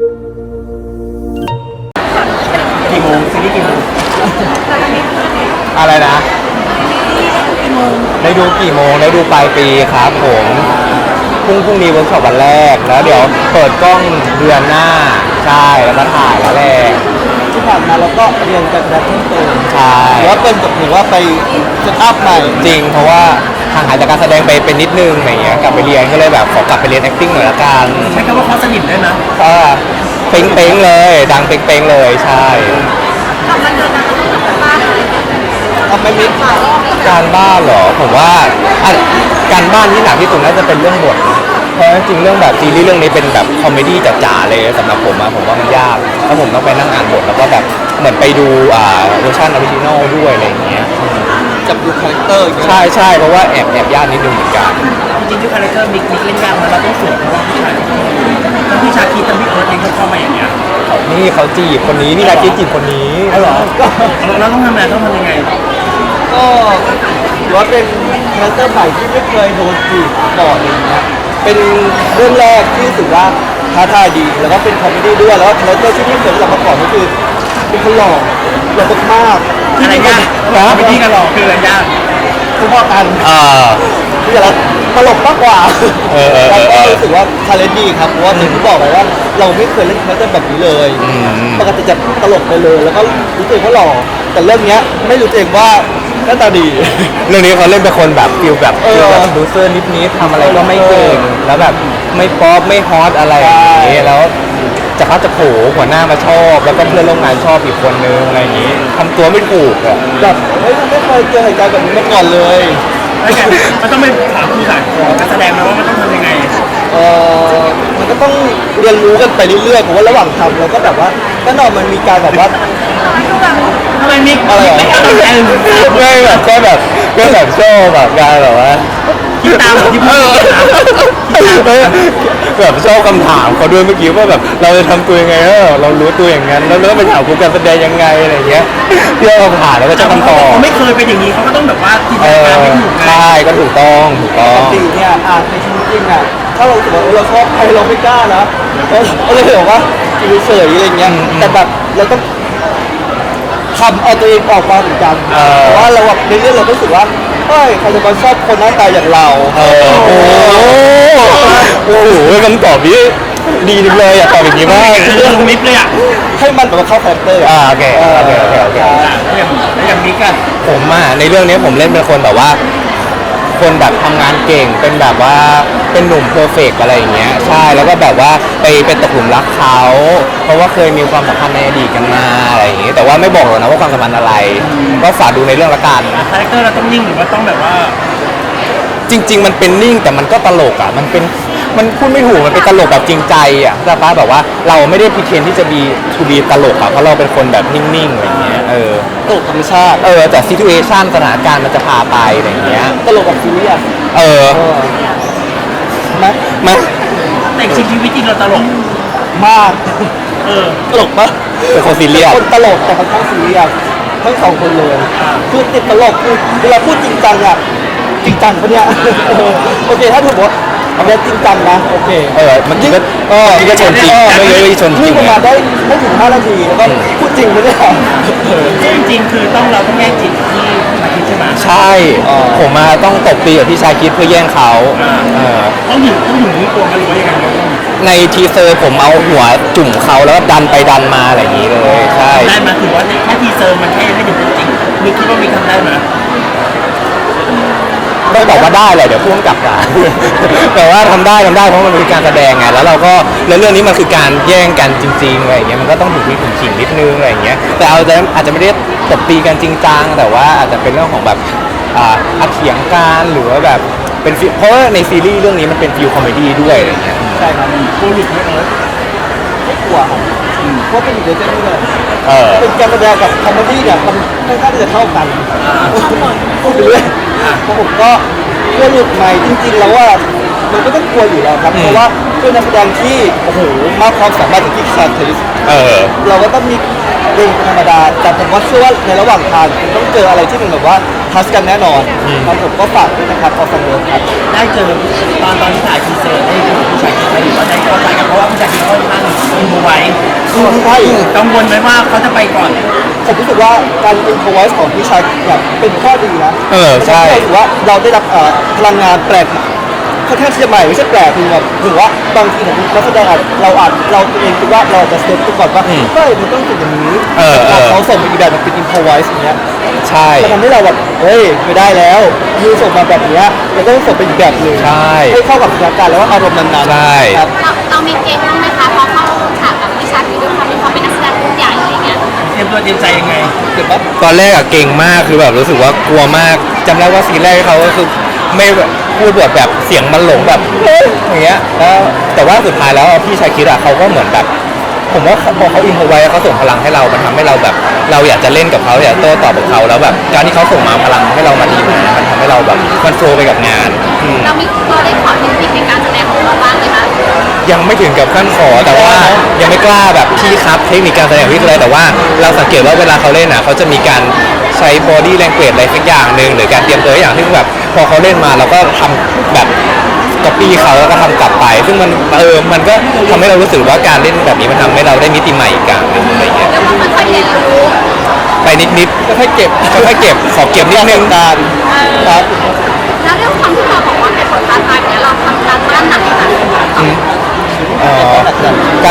กี่โมงซีรีส์กี่โมงอะไรนะได้ดูกี่โมงได้ดูปลายปีครับผมพรุ่งพรุ่งนี้เวิร์กช็อปวันแรกแล้วเดี๋ยวเปิดกล้องเดือนหน้าใช่แล้วก็ถ่ายแล้วแหละ ที่ผ่านมาเราก็เรียนการแสดงเพิ่มเติมใช่หรือว่าเป็นแบบหรือว่าไปเซตอัพใหม่จริง เพราะว่าห่างหายจากการแสดงไปเป็นนิดนึงอะไรเงี้ยกลับไปเรียนก็เลยแบบขอกลับไปเรียน acting หน่อยละกันใช้คำว่าเขาสนิทได้ไหมก็เป้งๆเลย ดังเป้งๆเลยใช่ทำไม่มิดการบ้านเหรอผมว่าอะการบ้านที่หนักที่สุดน่าจะเป็นเรื่องบทนะเพ ราะจริงๆเรื่องแบบซีรีส์เรื่องนี้เป็นแบบคอมเมดี้จ๋าๆเลยสำหรับผมอะผมว่ามันยากแล้วผมต้องไปนั่งอ่านบทแล้วก็แบบเหมือนไปดูอ่าเวอร์ชันออริจินอลด้วยอะไรอย่างเงี้ยจับดูคาแรคเตอร์อย่างเงี้ยใช่ใช่เพราะว่าแอบแอบยากนิดนึงเหมือนกัน จริงๆด้วยคาแรคเตอร์มิกมิกเล่นยากนะเราต้องสวยเพราะว่าผู้ชายทั้งพี่ชาคิดทั้งพี่เอิร์ธเองก็เข้ามาอย่างเงี้ยนี่เขาจีบคนนี้นี่นาคิดจีบคนนี้เอาเหรอเราต้องทำอะไรต้องทำยังไงก็ถือว่าเป็นคาแรคเตอร์ใหม่ที่ไม่เคยโดนจีบก่อนอย่าง เงี้ยเป็นเรื่องแรกที่รู้สึกว่าท้าทายดี แล้วก็เป็นคอมเมดี้ด้วย แล้วก็คาแรคเตอร์ที่ไม่เคยรู้จักมาก่อนก็คือเป็นคนหล่อหล่อมากๆอะไรยากนะวิธีการหลอกคืออะไรยากคุณพ่อกันเออที่จะตลกมากกว่าเออเออเอเราอก็รู้สึกว่าชาเลนจ์ดีครับเพราะว่าอย่างที่บอกไปว่า เราไม่เคยเล่นคาแรคเตอร์แบบนี้เลยอืมปกติจะตลกไปเลย แล้วก็รู้ตัวเองว่าหล่อแต่เรื่องเนี้ยไม่รู้ตัวเองว่า หน้าตาดี เรื่องนี้เขาเล่นเป็นคนแบบฟิลแบบเออฟิลแบบดูเซอร์นิดๆทำอะไรก็ไม่เก่งแล้วแบบไม่ป๊อปไม่ฮอตอะไรอย่างนี้แล้วจะพัดจะโผหัวหน้ามาชอบ แล้วก็เพื่อนร่วมงานชอบอีกคนนึงอะไรอย่างนี้ทำตัวไม่ถูกอะแบบเฮ้ยมันไม่เคยเจอเหตุการณ์แบบนี้มาก่อนเลยแล้วกันมันต้องไปถามผู้สายของการแสดงนะว่ามันต้องทำยังไงเออมันก็ต้องเรียนรู้กันไปเรื่อยๆผมว่าระหว่างทำเราก็แบบว่าแน่นอนมันมีการแบบว่า ทำไมมิกอะไรเหรอไม่เอาใจไม่แบบก็แบบก็แบบชอบแบบการแบบว่าคิดตามที่พูดนะแบบชอบคำถามเขาด้วยเมื่อกี้ว่าแบบเราจะทำตัวยังไงเออเรารู้ตัวอย่างนั้นแล้วเราไปถามคุณการแสดงยังไงอะไรอย่างเงี้ยที่เราผ่านแล้วก็จะคำตอบเขาไม่เคยเป็นอย่างนี้เขาก็ต้องแบบว่าจินตเอนาอการให้ถูกไงใช่ก็ถูกต้องถูกปต้องกติเนี่ยอ่านในชีวิตจริงอะถ้าเรารู้สึกว่าเออเราชอบใครเราไม่กล้านะเราเราเลยบอกว่าอยู่เฉยๆอะไรเงี้ยแต่แบบเราต้อง ทำเอาตัวเองออกมาเหมือนกันเพราะว่าเราแบบในเรื่องเราก็รู้สึกว่าเฮ้ยใครจะมาชอบคนหน้าตาอย่างเราเออโอ้โหโอ้โหคำตอบนี้ดีจังเลยอยากตอบอย่างนี้มาก เรื่องมิกเลยอะให้มันแบบว่าเข้าคาแรคเตอร์อ่าโอเคโอเคโอเคโอเคแล้วอย่างแล้วอย่างมิกอะผมอะในเรื่องนี้ผมเล่นเป็นคนแบบว่า คนแบบทำงานเก่ง เป็นแบบว่าเป็นหนุ่มเพอร์เฟกต์อะไรอย่างเงี้ยใช่แล้วก็แบบว่าไปเป็นตกหลุมรักเขา เพราะว่าเคยมีความสัมพันธ์ในอดีตกันมาอะไรอย่างเงี้ยแต่ว่าไม่บอกหรอกนะว่าความสัมพันธ์อะไร ก็ฝากดูในเรื่องละกัน คาแรคเตอร์เราต้องนิ่งหรือว่าต้องแบบว่า จริง ๆ มันเป็นนิ่งแต่มันก็ตลกอะมันเป็นมันพูดไม่ถูกมันเป็นตลกแบบจริงใจอะแต่ป้าแบบว่าเราไม่ได้พิเทนที่จะบีทูบีตลกอะเพราะเราเป็นคนแบบนิ่งๆอะไรอย่างเงี้ยเออตลกธรรมชาติเออแต่ซิทูเอชันสถานการณ์มันจะพาไปอะไรอย่างเงี้ยตลกแบบซีเรียสเออเออไหมมันแต่จริงชีวิตจริงเราตลกมากเออตลกปะเป็นคนซีเรียสคนตลกแต่ค่อนข้างซีเรียสทั้งสองคนเลยคือติดตลกคือเวลาพูดจริงจังอะ จริงจังปะเนี่ยเออโอเคถ้าถูกบอกว่าเอาแบบจริงจังนะ โอเคเออเมื่อกี้ก็เออเมื่อกี้ก็ชนจริงไม่เลยชนจรินี่งประมาอะณได้ไม่ถึง5นาทีแล้วก็พูดจริงปะเนี่ยจริงๆคือต้องเราต้องแย่งจิตที่มาคิดใช่ไหมใช่ผมมาต้องตบตีกับพี่ชายคิดเพื่อแย่งเขาเออต้องหิวต้องหิวรู้ตัวไหมหรือว่ายังไงเราต้องในทีเซอร์ผมเอาหัวจุ่มเขาแล้วก็ดันไปดันมาอะไรอย่างนี้เลย ใช่ ได้มาถือว่าแค่ทีเซอร์มันแค่ไม่ถึงจริงมิกคิดว่ามิกทำได้ไหม ต้องบอกว่าได้แหละเดี๋ยวพ่วงกลับด่าแต่ว่าทำได้ทำได้เพราะมันเป็นการแสดงไงแล้วเราก็แล้วเรื่องนี้มันคือการแย่งกันจริงๆอะไรอย่างเงี้ยมันก็ต้องถูกมีถูกขิงนิดนึงอะไรอย่างเงี้ยแต่เอาจะอาจจะไม่ได้ตบตีกันจริงจังแต่ว่าอาจจะเป็นเรื่องของแบบอ่าอาเถียงกันหรือว่าแบบเป็นฟิลเพราะว่าในซีรีส์เรื่องนี้มันเป็นฟิลคอมเมดี้ด้วยอะไรอย่างเงี้ย ใช่ครับกูหลุดไหมเอิร์ธ ไม่กลัวครับเพราะเป็นอยู่ในเส้นนี้เลยเออ เป็นการแสดงกับคอมเมดี้เนี่ยมันค่อนข้างที่จะเท่ากันพูดไปเรื่อยเพราะผมก็กลัวหลุดใหม่จริงๆแล้วว่ามันก็ต้องกลัวอยู่แล้วครับ เพราะว่าเป็นนักแสดงที่โอ้โหมากความสามารถจากที่แซนเทลิส เออ เราก็ต้องมีเรื่องธรรมดา แต่ผมว่าเชื่อว่าในระหว่างทางคุณต้องเจออะไรที่มันแบบว่า ทัชกันแน่นอนครับผมก็ฝากด้วยนะครับพอฟังเวิร์ครับได้เจอตอนตอนที่ถ่ายทีเซอร์ได้คุยกับผู้ชายคิดไหมหรือว่าได้เข้าใจกันเพราะว่าผู้ชายคิดค่อนข้างอินโฟไวใช่กังวลไหมว่าเขาจะไปก่อน ผมรู้สึกว่าการเป็นโคไวส์ของพี่ชายแบบเป็นข้อดีนะเออใช่เราถือว่าเราได้รับเอ่อพลังงานแปลกใหม่ ค่อนข้างที่จะใหม่ไม่ใช่แปลกคือแบบถือว่าบางทีผมนักแสดงอาจเราอาจเราตัวเองคิดว่าเราจะเซตตัวก่อนว่าเฮ้ยมันต้องเป็นอย่างนี้เออเออ เขาส่งไปอีกแบบเป็นอินโฟไวส์อย่างเงี้ยใช่จะทำให้เราแบบเฮ้ยไม่ได้แล้วยูส่งมาแบบเนี้ยเราต้องส่งเป็นอีกแบบหนึ่งใช่ให้เข้ากับสถานการณ์แล้วก็อารมณ์นั้นๆใช่ ครับ เราเรามีเก่งบ้างไหมคะพอเข้าฉากกับวิชาคือด้วยความที่เขาเป็นนักแสดงรุ่นใหญ่อะไรเงี้ยเตรียมตัวเตรียมใจยังไงเห็นปะตอนแรกอะเก่งมากคือแบบรู้สึกว่ากลัวมากจำได้ว่าซีนแรกเขาก็คือไม่แบบ พูดบบแบบเสียงมันหลงแบบ อย่างเงี้ยแล้วแต่ว่าสุดท้ายแล้วพี่ชายคิดอะเขาก็เหมือนแบบผมว่าพอเขาอินโฟไว้เขาส่งพลังให้เรา มันทำให้เราแบบ เราอยากจะเล่นกับเขาอยากโต้ตอบกับเขาแล้วแบบ การที่เขาส่งมาพลังให้เรามาดีมมันทำให้เราแบบมันโฟลว์ไปกับงาน เรามีเราได้ขอเทคนิคในการแสดงของเราบ้างไหม ยังไม่ถึงกับขั้นขอแต่ว่ายังไม่กล้าแบบพี่ครับเทคนิคการแสดงพี่เลยแต่ว่าเราสังเกตว่าเวลาเขาเล่นอะเขาจะมีการใช้ body language อะไรสักอย่างหนึ่งหรือการเตรียมตัวอย่างที่แบบพอเขาเล่นมาเราก็ทำแบบก๊อปปี้เขาแล้วก็ทำกลับไป ซึ่งมันเออมันก็ทำให้เรารู้สึกว่าการเล่นแบบนี้มันทำให้เราได้มิติใหม่อีกอย่างหนึ่งอะไรเงี้ยเรียกว่าค่อยๆเรียนรู้ ไปนิดๆค่อยๆเก็บค่อยๆเก็บ ขอเก็บนิดนึงการครับแล้วเรื่องความที่เราบอกว่า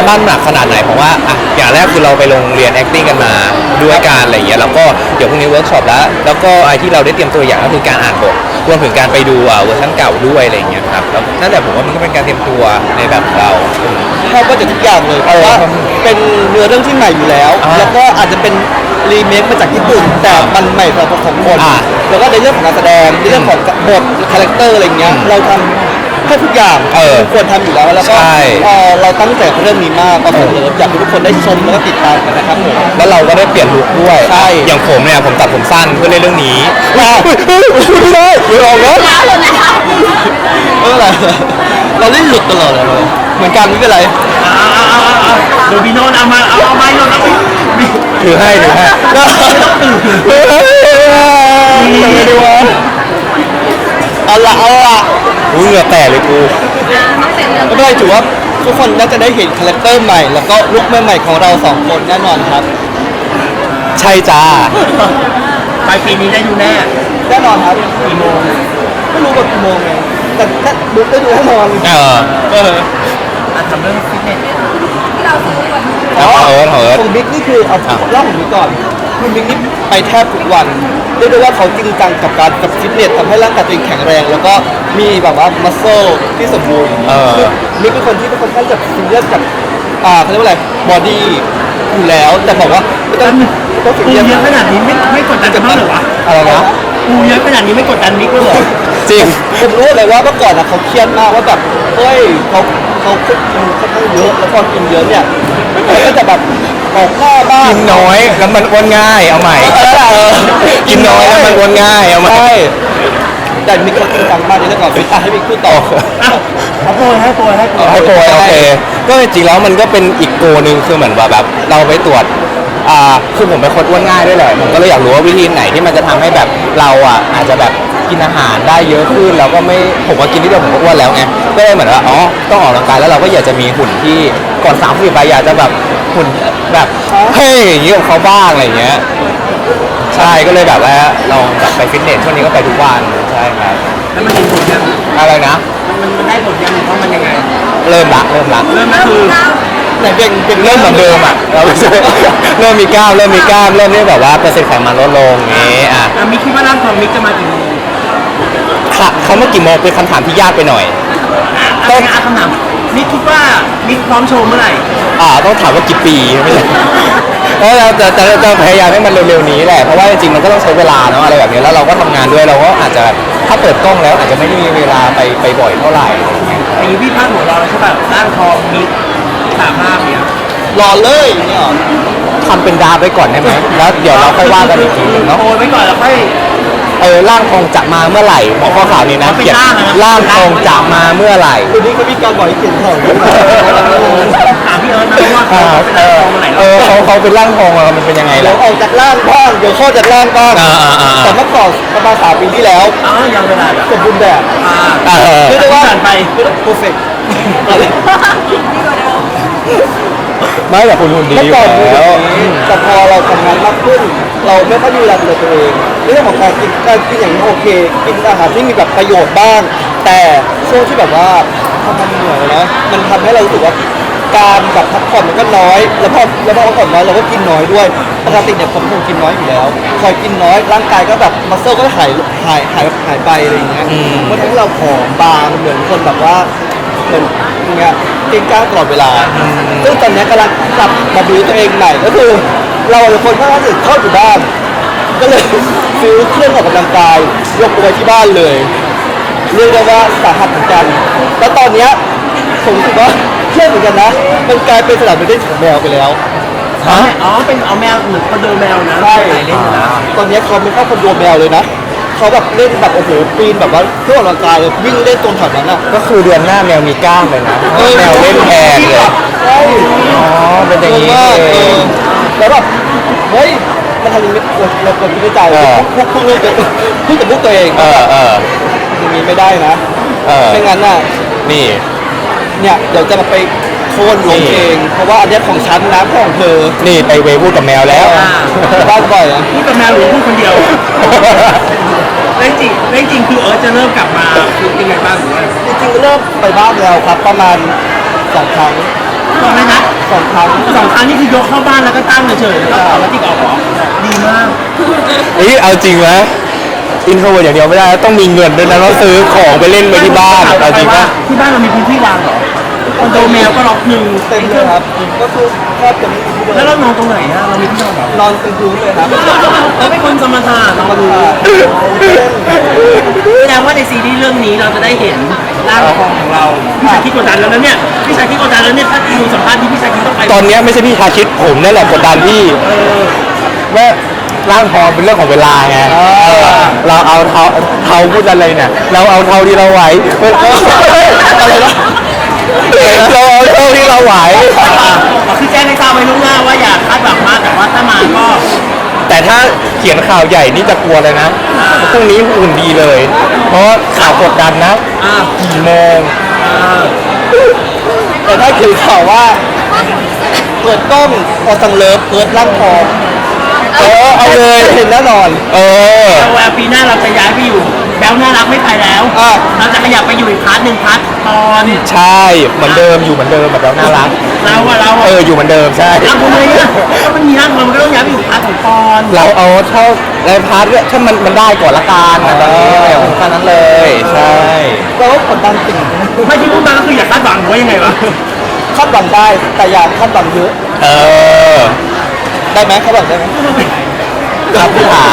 บ้านหนักขนาดไหนผมว่าอะอย่างแรกคือเราไปโรงเรียน acting กันมาด้วยการอะไรอย่างเงี้ยแล้วก็เดี๋ยวพรุ่งนี้เวิร์กช็อปแล้ว แล้วก็ไอ้ที่เราได้เตรียมตัวอย่างก็คือการอ่านบทรวมถึงการไปดูอ่าเวอร์ชันเก่าด้วยอะไรอย่างเงี้ยครับแล้วนั่นแหละผมว่ามันก็เป็นการเตรียมตัวในแบบของเราอืมเข้าก็จะทุกอย่างเลยเพราะว่าเป็นเนื้อเรื่องที่ใหม่อยู่แล้ว อ่าแล้วก็อาจจะเป็นรีเมคมาจากญี่ปุ่น แต่มันใหม่สำหรับของคนอ่าแล้วก็ในเรื่องของการแสดงในเรื่องของบทคาแรคเตอร์อะไรเงี้ยอืมเราทำ ให้ทุกอย่างเออควรทำอยู่แล้วแล้วก็ใช่ เอ่อเราตั้งใจกับเรื่องนี้มากก็เลยอยากให้ทุกคนได้ชมแล้วก็ติดตามกันนะครับผม แล้วเราก็ได้เปลี่ยนลุคด้วยใช่ อย่างผมเนี่ยผมตัดผมสั้นเพื่อเล่นเรื่องนี้ว้าวไม่ได้ไม่ออกแล้วแล้วเลยนะคะเอออะไรเราเล่นหลุดตลอดเลยเหมือนกันไม่เป็นไรอ่าอ่าอ่าอ่าเดี๋ยวพี่โนนเอามาเอาเอาไม้โนนเอาไปถือให้ถือให้ไม่ได้วะเอาละเอาละ อุ้ยเหงื่อแตกเลยกูต้องเป็นเรื่องไม่เป็นไรถือว่าทุกคนน่าจะได้เห็นคาแรคเตอร์ใหม่ แล้วก็ลุคใหม่ๆของเราสองคนแน่นอนครับ ใช่จ้าปลายปีนี้ได้ดูแน่แน่นอนครับกี่โมงไม่รู้ว่ากี่โมงไงแต่ถ้าดูได้ดูแน่นอนเออเอออะทำเรื่องฟิตเนสที่เราซื้อวันนี้เอาเอิร์ธเอาเอิร์ธของบิ๊กนี่คือเอาครับเล่าของบิ๊กก่อน คุณบิ๊กนี่ไปแทบทุกวันเรียกได้ว่าเขาจริงจังกับการกับฟิตเนสทำให้ร่างกายตัวเองแข็งแรง แล้วก็มีแบบว่ามัสเซลที่สมบูรณ์เออ คือบิ๊กเป็นคนที่เป็นคนข้างจะซีเรียสกับอ่าเขาเรียกว่าอะไรบอดี้อยู่แล้วแต่บอกว่าไม่ต้องไม่ต้องซีปูเรียสเยอะขนาดนี้ไม่ไม่กดดันกันบ้างเหรอวะอะไรนะ ปูเยอะขนาดนี้ไม่กดดันมิกเลยเหรอจริง ผมรู้เลยว่าเมื่อก่อนนะเขาเครียดมากว่าแบบเฮ้ยเขาเขาคุกกินค่อนข้างเยอะแล้วพอกินเยอะเนี่ยมันก็จะแบบ ออกหน้าบ้าง กินน้อยแล้วมันอ้วนง่ายเอาใหม่เออกินน้อยแล้วมันอ้วนง่ายเอาใหม่ใช่แต่มีคนจริงจังมากในเรื่องของฟิตอะให้มีพูดต่ออ้าวเอาโปรยให้โปรยให้โปรยให้โปรยโอเค ก็จริงๆแล้วมันก็เป็นอีกโกหนึ่งคือเหมือนว่าแบบเราไปตรวจอ่าคือผมเป็นคนอ้วนง่ายด้วยแหละผมก็เลยอยากรู้ว่าวิธีไหนที่มันจะทำให้แบบเราอะอาจจะแบบ กินอาหารได้เยอะขึ้นแล้วก็ไม่ผมว่ากินนิดเดียวผมก็อ้วนแล้วไงก็เลยเหมือนว่าอ๋อต้องออกกำลังกายแล้วเราก็อยากจะมีหุ่นที่ก่อนสามสิบไปอยากจะแบบหุ่นแบบเฮ้ยอย่างนี้กับเขาบ้างอะไรอย่างเงี้ยใช่ก็เลยแบบว่าลองแบบไปฟิตเนสช่วงนี้ก็ไปทุกวันใช่ครับแล้วมันเห็นผลยังอะไรนะ มันมันได้ผลยังหรือว่ามันยังไง เริ่มละเริ่มละเริ่มก็คือไหนเบ่งเบ่งเริ่มเหมือนเดิมอะเราไม่ใช่เริ่มมีกล้ามเริ่มมีกล้ามเริ่มที่แบบว่าเปอร์เซ็นต์ไขมันลดลงอย่างงี้อะ อะมิกคิดว่าร่างทองมิกจะมากี่โมง ค่ะเขาเมื่อกี่โมงเป็นคำถามที่ยากไปหน่อย ต้นคำถามมิกคิดว่ามิกพร้อมโชว์เมื่อไหร่อ่าต้องถามว่ากี่ปีไม่ใช่เพราะเราจะจะจะพยายามให้มันเร็วๆนี้แหละเพราะว่าจริงๆมันก็ต้องใช้เวลาเนาะอะไรแบบนี้แล้วเราก็ทำงานด้วยเราก็อาจจะถ้าเปิดกล้องแล้วอาจจะไม่ได้มีเวลาไปไปบ่อยเท่าไหร่ อย่างนี้พี่พาดหัวเราแล้วใช่ป่ะร่างทองมิกสามภาพเนี่ยรอเลยอย่างเนี่ยเหรอทำเป็นดราฟไว้ก่อนได้ไหมแล้วเดี๋ยวเราค่อยว่ากันอีกทีหนึงเนาะโปรยไว้ก่อนแล้วค่อย เออร่างทองจะมาเมื่อไหร่หัวข้อข่าวนี้นะเป็นเขียนร่างอะนะร่างทองจะมาเมื่อไหร่วันนี้เขามีการบอกให้เขียนของด้วยถามพี่เอิร์ธนะว่าเขาเป็นร่างทองเมื่อไหร่เอแล้วอเขาเขาเป็นร่างทองอะมันเป็นยังไงเดี๋ยล่ะวออกจากร่างบ้างเดี๋ยวเข้าจากร่างบ้างอ่าอ่าอ่าแต่เมื่อก่อนประมาณสามปีที่แล้วอ้าวยังเวลาแบบสมบูรณ์แบบอ่าเออเรียกได้ว่าผ่านไปเพอร์เฟกต์ ไม่แต่คุณหุ่นดีเมื่ออยู่ก่อนดูแบแล้บว นี้แต่พอเราทำงานมากขึ้น เราไม่ค่อยมีเวลาดูแลตัวเองเรื่องของการกินการกินอย่างนี้โอเค กินอาหารที่มีแบบประโยชน์บ้าง แต่ช่วงที่แบบว่าทำงานเหนื่อยนะมันทำให้เรารู้สึกว่าการแบบพักผ่อนมันก็น้อย แล้วพอแล้วพอพักผ่อนน้อยเราก็กินน้อยด้วยปกติเนี่ยผมคงกินน้อยอยู่แล้วพอกินน้อยร่างกายก็แบบมัสเซลก็หายหายหายหายไปอะไรอย่างเงี้ยมันทำให้เราผอมบางเหมือนคนแบบว่า เหมือนอย่างเงี้ยเก่งกล้าตลอดเวลา ซึ่งตอนเนี้ยกำลังกลับมาบิวตัวเองใหม่ก็คือ เราเป็นคนค่อนข้างจะชอบอยู่บ้าน ก็เลยซื้อเครื่องออกกำลังกายยกเอาไว้ที่บ้านเลย เรียกได้ว่าสาหัสเหมือนกัน แล้วตอนเนี้ยผมรู้สึกว่าเครียดเหมือนกันนะ มันกลายเป็นสนามเด็กของแมวไปแล้ว ฮะ อ๋อ เป็นเอาแมวเหมือนคอนโดแมวนะใช่ไหนเล่นอยู่นะ ตอนเนี้ยเขาไม่เข้าคอนโดแมวเลยนะ เขาแบบเล่นแบบโอ้โหปีนแบบว่าเครื่องออกกำลังกายเลยวิ่งเล่นตรงแถวนั้นอะก็คือเดือนหน้าแมวมีกล้ามเลยนะแมวเล่นแทนเลยใช่อ๋อเป็นอย่างนี้นี้เอเองอแล้วแบบเฮ้ยมันทำอย่างนี้เราควรคิดในใจเออ พวกพวกเรื่องพูดกับพวกตัวเองเออเออ อย่างนี้ไม่ได้นะเออ ไม่งั้นน่ะ นี่ เนี่ยเดี๋ยวจะมาไปโค่นลงนี่เอง เพราะว่าอันเนี้ยของฉันนะของเธอนี่ไปเวพูดกับแมวแล้ว บ้านบ่อยอะพูดกับแมวหรือพูดคนเดียวเรื่องจริงเรื่องจริงคือเอิร์ธจะเริ่มกลับมาคือยังไงบ้างหรือว่าจริงๆเริ่มไปบ้านแล้วครับ ประมาณสองครั้งตอนนั้นนะสองครั้งสองครั้งนี่คือยกเข้าบ้านแล้วก็ตั้งเฉยๆแล้วก็ต่อแล้วติ๊กออกเหรอดีมากเฮ้ยเอาจริงไหมอินโทรเวิร์ดอย่างเดียวไม่ได้ต้องมีเงินด้วยนะต้องซื้อของไปเล่นไว้ที่บ้านเอาจริงปะที่บ้านเรามีพื้นที่วางเหรอ คอนโดแมวก็ล็อกหนึ่งเต็มเลยครับก็คือแทบจะไม่มีที่แล้วเลเรายนอนตรงไหนฮะเรามีที่นอนเหรอนอนเป็นพื้นเลยครับเราเป็นคนสมถะนอนมันดูอะแสดงว่าในซีรีส์เรื่องนี้เราจะได้เห็นร่างทองของเราพี่ชายคิดกดดันแล้วนะเนี่ยพี่ชายคิดกดดันแล้วเนี่ยถ้าดูสัมภาษณ์ที่พี่ชายคิดต้องไปตอนเนี้ยไม่ใช่พี่ชาคิดผมนั่นแหละกดดันพี่ว่าร่างทองเป็นเรื่องของเวลาไงเออเราเอาเท่าเท่าพูดอะไรเนี่ย เราเอาเท่าที่เราไหวเอออะไรนะ เราเอาเท่าที่เราไหว คือแจ้งให้ทราบไว้ล่วงหน้าว่าอย่าคาดหวังมากแต่ว่าถ้ามาก็แต่ถ้าเขียนข่าวใหญ่นี่จะกลัวเลยนะพรุ่งนี้อุ่นดีเลย เพราะว่าข่าวกดดันนะอ่ากี่โมงแต่ถ้าเขียนข่าวว่า เปิดกล้องพอสังเลิฟเปิดร่างทอง เออเอาเลยเห็นแน่นอน เออแต่ว่าปีหน้าเราจะย้ายไปอยู่แบลน่ารักไม่ไปแล้ว อ่าเราจะขยับไปอยู่อีกพาร์ทหนึ่งพาร์ทตอนใช่เหมือนเดิมอยู่เหมือนเดิมแบบเราน่ารัก เราอะเราเออะออยู่เหมือนเดิมใช่เอาทำไมอะถ้ามันมีห้างมันก็ต้องย้ายไปอยู่พาร์ทของปอนเราเอาเท่าในพาร์ทถ้ามันมันได้ก่อนละกันนะตอนนี้ไม่เอาแค่นั้นเลยใช่เราก็กดดันสิ่งไม่ที่พูดมาก็คืออย่าคาดหวังว่ายังไงวะคาดหวังได้แต่อย่าคาดหวังเยอะ เออ ได้ไหมคาดหวังได้ไหมครับพี่หา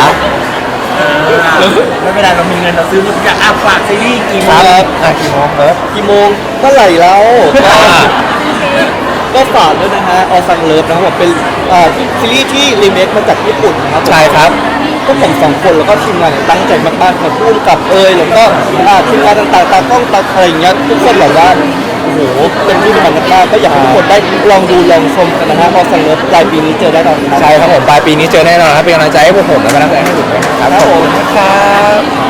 ไม่เป็นไรเรามีเงินเราซื้อทุกอย่างอะฝากซีรีส์กี่โมคงรับอะกี่โมงครับกี่โมงเมื่อไหร่แล้ว อ่าก็ฝากด้วยนะฮะออซังเลิฟนะครับผมเป็นอ่าซีรีส์ที่รีเมคมาจากญี่ปุ่นนะครับใช่ครับพวกผมสองคนแล้วก็ทีมงานเนี่ยตั้งใจมากๆครับร่วมกับเอยแล้วก็อ่าทีมงานต่างๆตากล้องตาอะไรอย่างเงี้ยทุกคนแบบว่าโอ้โหเป็นที่มันมากๆก็อยากให้ทุกคนได้ลองดูลองชมกันนะฮะออซังเลิฟปลายปีนี้เจอได้แน่นอนครับใช่ครับผมปลายปีนี้เจอแน่นอนครับเป็นกำลังใจให้พวกผมและกำลังใจให้ผมด้วยนะครับขอบคุณนะครับ